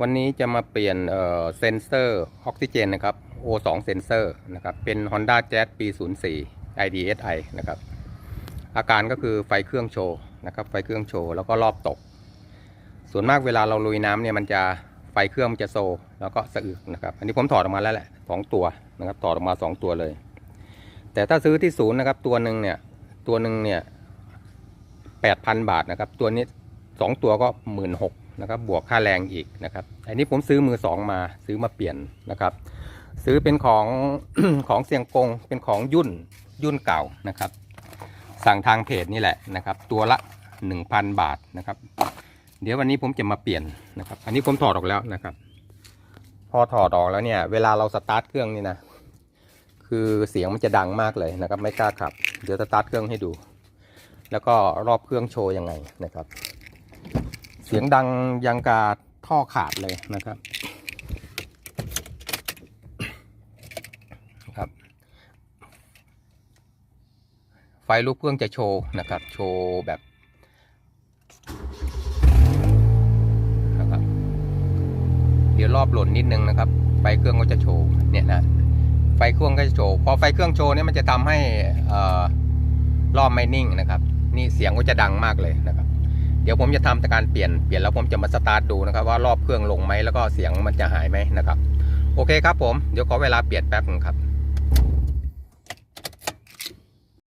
วันนี้จะมาเปลี่ยนเซนเซอร์ออกซิเจนนะครับ O2 เซนเซอร์นะครับ เป็น Honda Jazz ปี 04 IDSI นะครับ อาการก็คือไฟเครื่องโชว์นะครับ ไฟเครื่องโชว์แล้วก็รอบตก ส่วนมากเวลาเราลุยน้ำเนี่ยมันจะไฟเครื่องมันจะโซ แล้วก็สะอึกนะครับ อันนี้ผมถอดออกมาแล้วแหละสองตัวนะครับ ถอดออกมาสองตัวเลย แต่ถ้าซื้อที่ศูนย์นะครับ ตัวหนึ่งเนี่ย ตัวหนึ่งเนี่ยแปดพันบาทนะครับ ตัวนี้สองตัวก็หมื่นหก นะครับบวกค่าแรงอีกนะครับอันนี้ผมซื้อมือสองมาซื้อมาเปลี่ยนนะครับ ซื้อเป็นของของเสียงกงเป็นของยุ่นยุ่นเก่านะครับ สั่งทางเพจนี่แหละนะครับ ตัวละ 1,000 บาทนะครับ เดี๋ยววันนี้ผมจะมาเปลี่ยนนะครับ อันนี้ผมถอดออกแล้วนะครับ พอถอดออกแล้วเนี่ย เวลาเราสตาร์ทเครื่องนี่นะคือเสียงมันจะดังมากเลยนะครับ ไม่กล้าขับ เดี๋ยวสตาร์ทเครื่องให้ดู แล้วก็รอบเครื่องโชว์ยังไงนะครับ สียงดังยังกาท่อขาดเลยนะครับครับ ไฟลูกเครื่องจะโชว์นะครับ โชว์แบบนะครับเดี๋ยวรอบหล่นนิดนึงนะครับ ไฟเครื่องก็จะโชว์เนี่ยนะไฟเครื่องก็จะโชว์พอไฟเครื่องโชว์เนี่ยมันจะทำให้เอ่อรอบไม่นิ่งนะครับ นี่เสียงก็จะดังมากเลยนะครับ เดี๋ยวผมจะทำแต่การเปลี่ยนเปลี่ยนแล้วผมจะมาสตาร์ทดูนะครับว่ารอบเครื่องลงไหมแล้วก็เสียงมันจะหายไหมนะครับ โอเคครับผมเดี๋ยวขอเวลาเปลี่ยนแป๊บนึงครับ